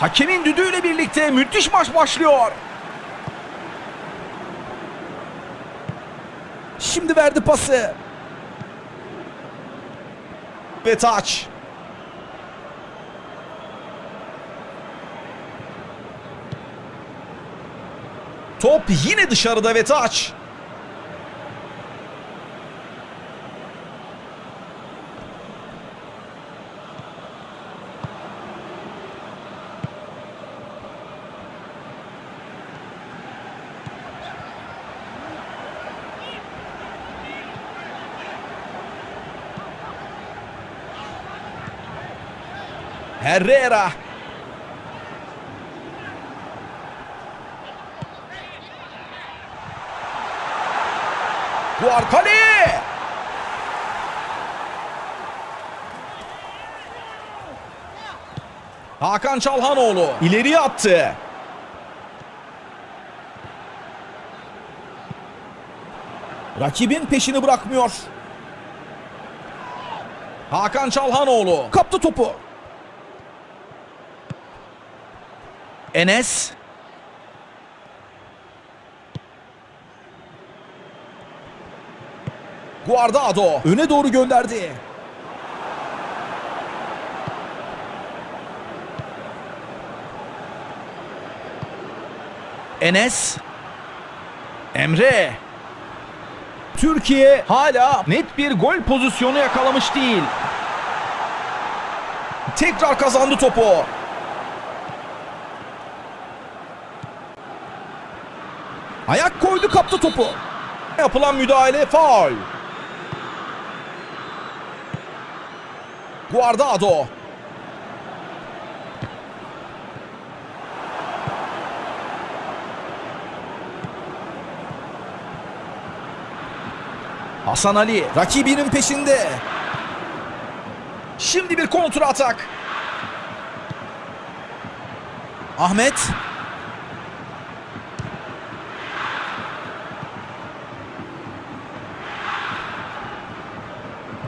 Hakemin düdüğüyle birlikte müthiş maç başlıyor. Şimdi verdi pası. Ve taç. Top yine dışarıda ve taç. Herrera. Guarkali. Hakan Çalhanoğlu ileriye attı. Rakibin peşini bırakmıyor. Hakan Çalhanoğlu kaptı topu. Enes. Guardado öne doğru gönderdi. Enes. Emre. Türkiye hala net bir gol pozisyonu yakalamış değil. Tekrar kazandı topu. Ayak koydu kaptı topu. Yapılan müdahale faul. Guardado. Hasan Ali rakibinin peşinde. Şimdi bir kontra atak. Ahmet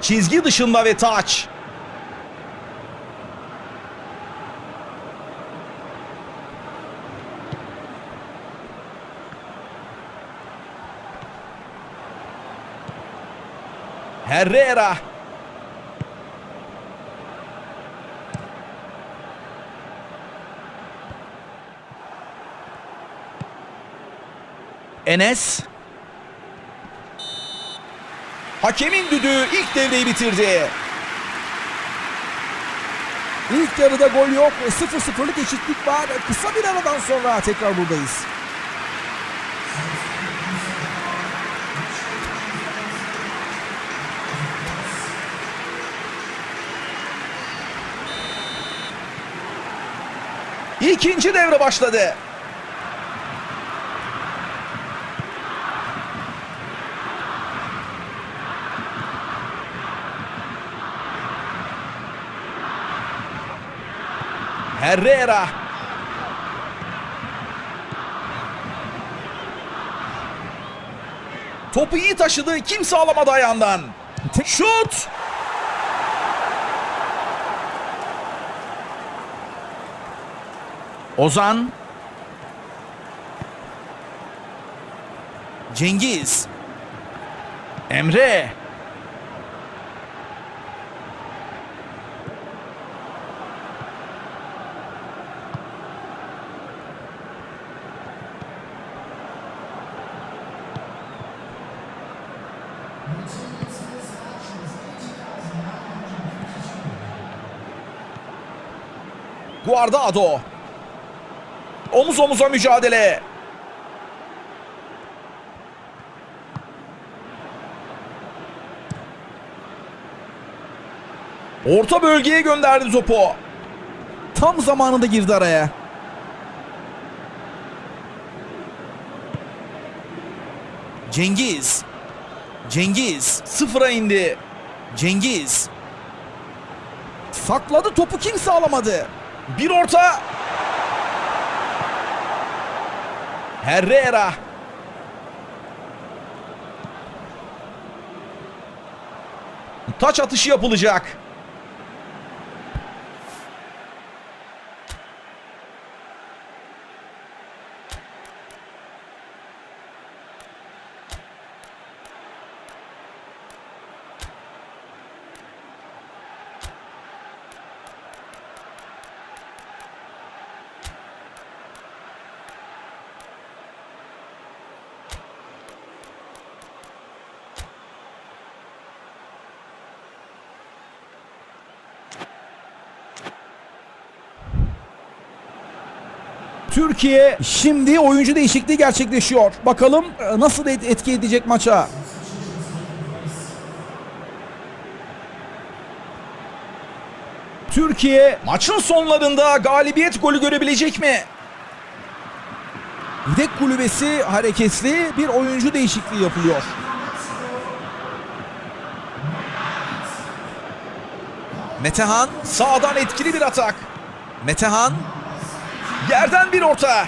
Çizgi dışında ve taç. Herrera. Enes. Hakemin düdüğü ilk devreyi bitirdi. İlk yarıda gol yok. 0-0'lık eşitlik var. Kısa bir aradan sonra tekrar buradayız. İkinci devre başladı. Herrera. Topu iyi taşıdı. Kimse alamadı ayağından. Şut. Ozan. Cengiz. Emre. Guardado. Omuz omuza mücadele. Orta bölgeye gönderdi topu. Tam zamanında girdi araya. Cengiz. Cengiz. Sıfıra indi. Cengiz. Sakladı topu kimse alamadı. Bir orta. Herrera. Taç atışı yapılacak. Türkiye şimdi oyuncu değişikliği gerçekleşiyor. Bakalım e, nasıl et- etki edecek maça. Türkiye maçın sonlarında galibiyet golü görebilecek mi? Yedek kulübesi hareketli bir oyuncu değişikliği yapılıyor. Metehan sağdan etkili bir atak. Metehan yerden bir orta.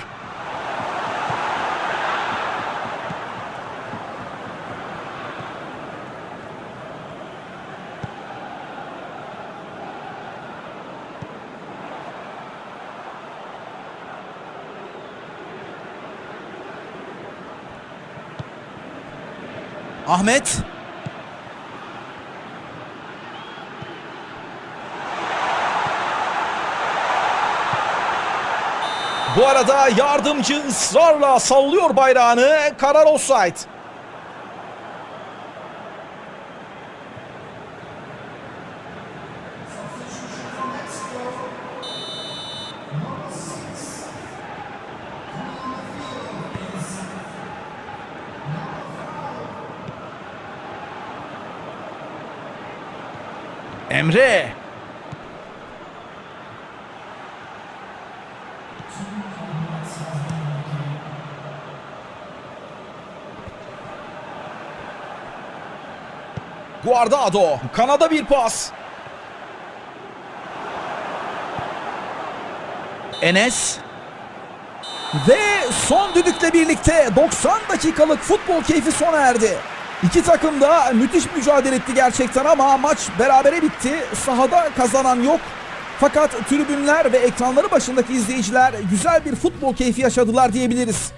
Ahmet Bu arada yardımcı ısrarla sallıyor bayrağını. Karar offside. Emre Guardado. Kanada bir pas. Enes. Ve son düdükle birlikte 90 dakikalık futbol keyfi sona erdi. İki takım da müthiş mücadele etti gerçekten ama maç berabere bitti. Sahada kazanan yok. Fakat tribünler ve ekranları başındaki izleyiciler güzel bir futbol keyfi yaşadılar diyebiliriz.